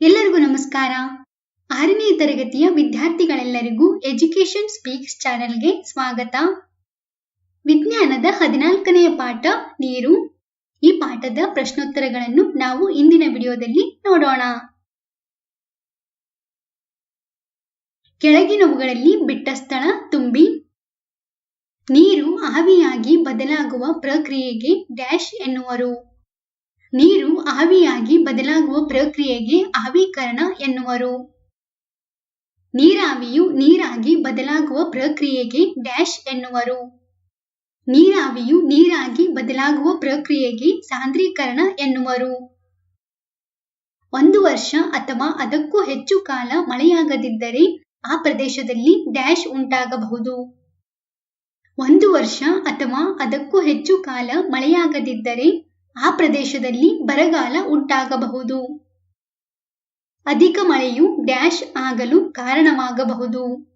ಎಲ್ಲರಿಗೂ ನಮಸ್ಕಾರ. ಆರನೇ ತರಗತಿಯ ವಿದ್ಯಾರ್ಥಿಗಳೆಲ್ಲರಿಗೂ ಎಜುಕೇಶನ್ ಸ್ಪೀಕ್ಸ್ ಚಾನೆಲ್ಗೆ ಸ್ವಾಗತ. ವಿಜ್ಞಾನದ ಹದಿನಾಲ್ಕನೆಯ ಪಾಠ, ನೀರು. ಈ ಪಾಠದ ಪ್ರಶ್ನೋತ್ತರಗಳನ್ನು ನಾವು ಇಂದಿನ ವಿಡಿಯೋದಲ್ಲಿ ನೋಡೋಣ. ಕೆಳಗಿನವುಗಳಲ್ಲಿ ಬಿಟ್ಟ ಸ್ಥಳ ತುಂಬಿ. ನೀರು ಆವಿಯಾಗಿ ಬದಲಾಗುವ ಪ್ರಕ್ರಿಯೆಗೆ ಡ್ಯಾಶ್ ಎನ್ನುವರು. ನೀರು ಆವಿಯಾಗಿ ಬದಲಾಗುವ ಪ್ರಕ್ರಿಯೆಗೆ ಆವೀಕರಣ ಎನ್ನುವರು. ನೀರಾವಿಯು ನೀರಾಗಿ ಬದಲಾಗುವ ಪ್ರಕ್ರಿಯೆಗೆ ಡ್ಯಾಶ್ ಎನ್ನುವರು. ನೀರಾವಿಯು ನೀರಾಗಿ ಬದಲಾಗುವ ಪ್ರಕ್ರಿಯೆಗೆ ಸಾಂದ್ರೀಕರಣ ಎನ್ನುವರು. ಒಂದು ವರ್ಷ ಅಥವಾ ಅದಕ್ಕೂ ಹೆಚ್ಚು ಕಾಲ ಮಳೆಯಾಗದಿದ್ದರೆ ಆ ಪ್ರದೇಶದಲ್ಲಿ ಡ್ಯಾಶ್ ಉಂಟಾಗಬಹುದು. ಒಂದು ವರ್ಷ ಅಥವಾ ಅದಕ್ಕೂ ಹೆಚ್ಚು ಕಾಲ ಮಳೆಯಾಗದಿದ್ದರೆ ಆ ಪ್ರದೇಶದಲ್ಲಿ ಬರಗಾಲ ಉಂಟಾಗಬಹುದು. ಅಧಿಕ ಮಳೆಯು ಡ್ಯಾಶ್ ಆಗಲು ಕಾರಣವಾಗಬಹುದು.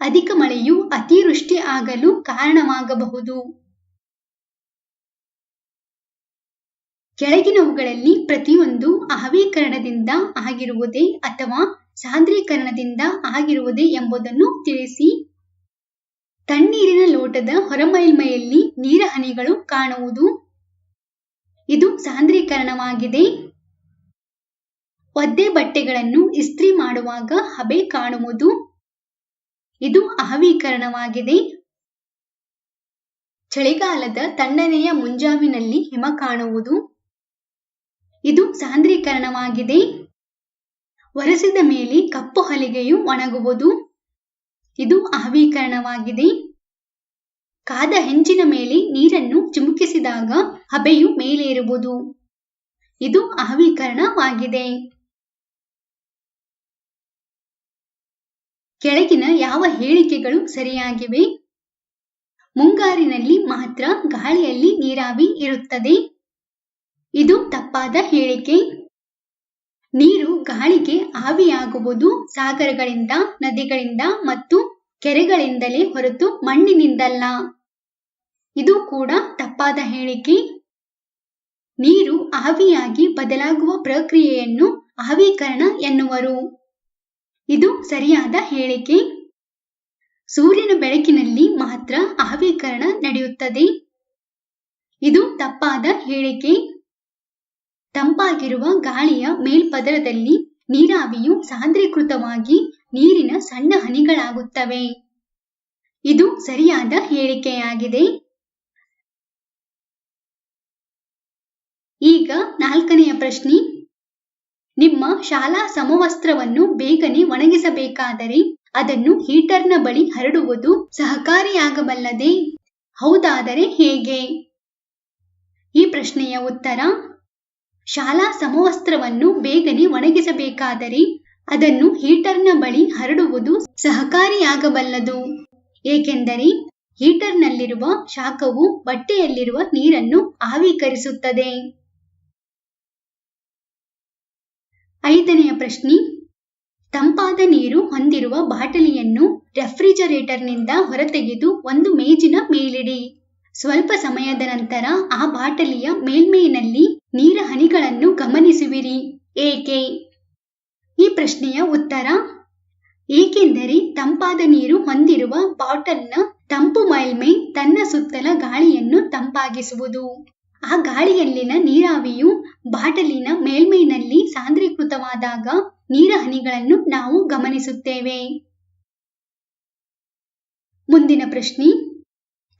ಅಧಿಕ ಮಳೆಯು ಅತಿವೃಷ್ಟಿ ಆಗಲು ಕಾರಣವಾಗಬಹುದು. ಕೆಳಗಿನವುಗಳಲ್ಲಿ ಪ್ರತಿಯೊಂದು ಆವೀಕರಣದಿಂದ ಆಗಿರುವುದೇ ಅಥವಾ ಸಾಂದ್ರೀಕರಣದಿಂದ ಆಗಿರುವುದೇ ಎಂಬುದನ್ನು ತಿಳಿಸಿ. ತಣ್ಣೀರಿನ ಲೋಟದ ಹೊರಮೈಲ್ಮೈಯಲ್ಲಿ ನೀರ ಹನಿಗಳು ಕಾಣುವುದು. ಇದು ಸಾಂದ್ರೀಕರಣವಾಗಿದೆ. ಒದ್ದೆ ಬಟ್ಟೆಗಳನ್ನು ಇಸ್ತ್ರಿ ಮಾಡುವಾಗ ಹಬೆ ಕಾಣುವುದು. ಇದು ಅಹವೀಕರಣವಾಗಿದೆ. ಚಳಿಗಾಲದ ತಣ್ಣನೆಯ ಮುಂಜಾವಿನಲ್ಲಿ ಹಿಮ ಕಾಣುವುದು. ಇದು ಸಾಂದ್ರೀಕರಣವಾಗಿದೆ. ಒರೆಸಿದ ಮೇಲೆ ಕಪ್ಪು ಹಲಿಗೆಯು ಒಣಗುವುದು. ಇದು ಆವೀಕರಣವಾಗಿದೆ ಕಾದ ಹೆಂಚಿನ ಮೇಲೆ ನೀರನ್ನು ಚಿಮುಕಿಸಿದಾಗ ಹಬೆಯು ಮೇಲೇರುವುದು. ಇದು ಆವೀಕರಣವಾಗಿದೆ ಕೆಳಗಿನ ಯಾವ ಹೇಳಿಕೆಗಳು ಸರಿಯಾಗಿವೆ? ಮುಂಗಾರಿನಲ್ಲಿ ಮಾತ್ರ ಗಾಳಿಯಲ್ಲಿ ನೀರಾವಿ ಇರುತ್ತದೆ. ಇದು ತಪ್ಪಾದ ಹೇಳಿಕೆ. ನೀರು ಗಾಳಿಗೆ ಆವಿಯಾಗುವುದು ಸಾಗರಗಳಿಂದ, ನದಿಗಳಿಂದ ಮತ್ತು ಕೆರೆಗಳಿಂದಲೇ ಹೊರತು ಮಣ್ಣಿನಿಂದಲ್ಲ. ಇದು ಕೂಡ ತಪ್ಪಾದ ಹೇಳಿಕೆ. ನೀರು ಆವಿಯಾಗಿ ಬದಲಾಗುವ ಪ್ರಕ್ರಿಯೆಯನ್ನು ಆವೀಕರಣ ಎನ್ನುವರು. ಇದು ಸರಿಯಾದ ಹೇಳಿಕೆ. ಸೂರ್ಯನ ಬೆಳಕಿನಲ್ಲಿ ಮಾತ್ರ ಆವೀಕರಣ ನಡೆಯುತ್ತದೆ. ಇದು ತಪ್ಪಾದ ಹೇಳಿಕೆ. ತಂಪಾಗಿರುವ ಗಾಳಿಯ ಮೇಲ್ಪದರದಲ್ಲಿ ನೀರಾವಿಯು ಸಾಂದ್ರೀಕೃತವಾಗಿ ನೀರಿನ ಸಣ್ಣ ಹನಿಗಳಾಗುತ್ತವೆ. ಇದು ಸರಿಯಾದ ಹೇಳಿಕೆಯಾಗಿದೆ. ಈಗ ನಾಲ್ಕನೆಯ ಪ್ರಶ್ನೆ. ನಿಮ್ಮ ಶಾಲಾ ಸಮವಸ್ತ್ರವನ್ನು ಬೇಗನೆ ಒಣಗಿಸಬೇಕಾದರೆ ಅದನ್ನು ಹೀಟರ್ನ ಬಳಿ ಹರಡುವುದು ಸಹಕಾರಿಯಾಗಬಲ್ಲದೆ ಹೌದಾದರೆ ಹೇಗೆ? ಈ ಪ್ರಶ್ನೆಯ ಉತ್ತರ. ಶಾಲಾ ಸಮವಸ್ತ್ರವನ್ನು ಬೇಗನೆ ಒಣಗಿಸಬೇಕಾದರೆ ಅದನ್ನು ಹೀಟರ್ನ ಬಳಿ ಹರಡುವುದು ಸಹಕಾರಿಯಾಗಬಲ್ಲದು. ಏಕೆಂದರೆ ಹೀಟರ್ನಲ್ಲಿರುವ ಶಾಖವು ಬಟ್ಟೆಯಲ್ಲಿರುವ ನೀರನ್ನು ಆವೀಕರಿಸುತ್ತದೆ. ಐದನೆಯ ಪ್ರಶ್ನೆ, ತಂಪಾದ ನೀರು ಹೊಂದಿರುವ ಬಾಟಲಿಯನ್ನು ರೆಫ್ರಿಜರೇಟರ್ನಿಂದ ಹೊರತೆಗೆದು ಒಂದು ಮೇಜಿನ ಮೇಲಿಡಿ. ಸ್ವಲ್ಪ ಸಮಯದ ನಂತರ ಆ ಬಾಟಲಿಯ ಮೇಲ್ಮೈನಲ್ಲಿ ನೀರ ಹನಿಗಳನ್ನು ಗಮನಿಸುವಿರಿ. ಏಕೆ? ಈ ಪ್ರಶ್ನೆಯ ಉತ್ತರ, ಏಕೆಂದರೆ ತಂಪಾದ ನೀರು ಹೊಂದಿರುವ ಬಾಟಲ್ನ ತಂಪು ಮೇಲ್ಮೈ ತನ್ನ ಸುತ್ತಲ ಗಾಳಿಯನ್ನು ತಂಪಾಗಿಸುವುದು. ಆ ಗಾಳಿಯಲ್ಲಿನ ನೀರಾವಿಯು ಬಾಟಲಿನ ಮೇಲ್ಮೈನಲ್ಲಿ ಸಾಂದ್ರೀಕೃತವಾದಾಗ ನೀರ ಹನಿಗಳನ್ನು ನಾವು ಗಮನಿಸುತ್ತೇವೆ. ಮುಂದಿನ ಪ್ರಶ್ನೆ.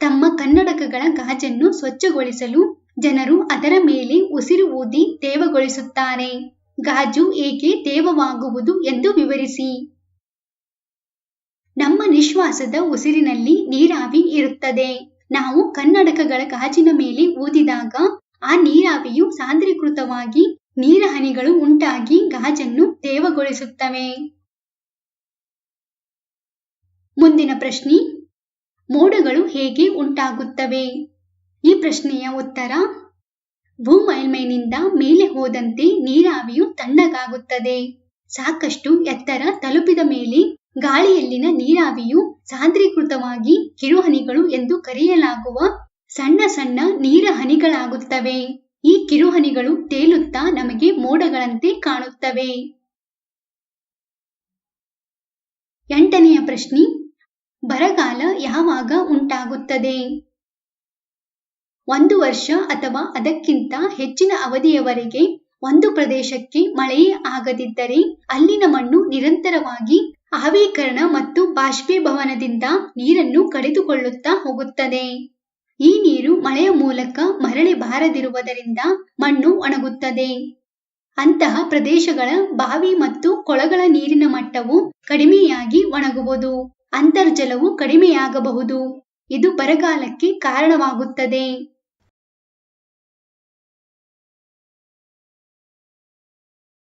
ತಮ್ಮ ಕನ್ನಡಕಗಳ ಗಾಜನ್ನು ಸ್ವಚ್ಛಗೊಳಿಸಲು ಜನರು ಅದರ ಮೇಲೆ ಉಸಿರು ಊದಿ ತೇವಗೊಳಿಸುತ್ತಾರೆ. ಗಾಜು ಏಕೆ ತೇವವಾಗುವುದು ಎಂದು ವಿವರಿಸಿ. ನಮ್ಮ ನಿಶ್ವಾಸದ ಉಸಿರಿನಲ್ಲಿ ನೀರಾವಿ ಇರುತ್ತದೆ. ನಾವು ಕನ್ನಡಕಗಳ ಗಾಜಿನ ಮೇಲೆ ಊದಿದಾಗ ಆ ನೀರಾವಿಯು ಸಾಂದ್ರೀಕೃತವಾಗಿ ನೀರ ಹನಿಗಳು ಉಂಟಾಗಿ ಗಾಜನ್ನು ತೇವಗೊಳಿಸುತ್ತವೆ. ಮುಂದಿನ ಪ್ರಶ್ನೆ, ಮೋಡಗಳು ಹೇಗೆ ಉಂಟಾಗುತ್ತವೆ? ಈ ಪ್ರಶ್ನೆಯ ಉತ್ತರ ಭೂಮೈಲ್ಮೈನಿಂದ ಮೇಲೆ ಹೋದಂತೆ ನೀರಾವಿಯು ತಣ್ಣಗಾಗುತ್ತದೆ. ಸಾಕಷ್ಟು ಎತ್ತರ ತಲುಪಿದ ಮೇಲೆ ಗಾಳಿಯಲ್ಲಿನ ನೀರಾವಿಯು ಸಾಂದ್ರೀಕೃತವಾಗಿ ಕಿರುಹನಿಗಳು ಎಂದು ಕರೆಯಲಾಗುವ ಸಣ್ಣ ಸಣ್ಣ ನೀರ ಹನಿಗಳಾಗುತ್ತವೆ. ಈ ಕಿರುಹನಿಗಳು ತೇಲುತ್ತಾ ನಮಗೆ ಮೋಡಗಳಂತೆ ಕಾಣುತ್ತವೆ. ಎಂಟನೆಯ ಪ್ರಶ್ನೆ, ಬರಗಾಲ ಯಾವಾಗ ಉಂಟಾಗುತ್ತದೆ? ಒಂದು ವರ್ಷ ಅಥವಾ ಅದಕ್ಕಿಂತ ಹೆಚ್ಚಿನ ಅವಧಿಯವರೆಗೆ ಒಂದು ಪ್ರದೇಶಕ್ಕೆ ಮಳೆಯೇ ಆಗದಿದ್ದರೆ ಅಲ್ಲಿನ ಮಣ್ಣು ನಿರಂತರವಾಗಿ ಆವೀಕರಣ ಮತ್ತು ಬಾಷ್ಪೀಭವನದಿಂದ ನೀರನ್ನು ಕಡಿದುಕೊಳ್ಳುತ್ತಾ ಹೋಗುತ್ತದೆ. ಈ ನೀರು ಮಳೆಯ ಮೂಲಕ ಮರಳಿ ಬಾರದಿರುವುದರಿಂದ ಮಣ್ಣು ಒಣಗುತ್ತದೆ. ಅಂತಹ ಪ್ರದೇಶಗಳ ಬಾವಿ ಮತ್ತು ಕೊಳಗಳ ನೀರಿನ ಮಟ್ಟವು ಕಡಿಮೆಯಾಗಿ ಒಣಗುವುದು, ಅಂತರ್ಜಲವು ಕಡಿಮೆಯಾಗಬಹುದು. ಇದು ಬರಗಾಲಕ್ಕೆ ಕಾರಣವಾಗುತ್ತದೆ.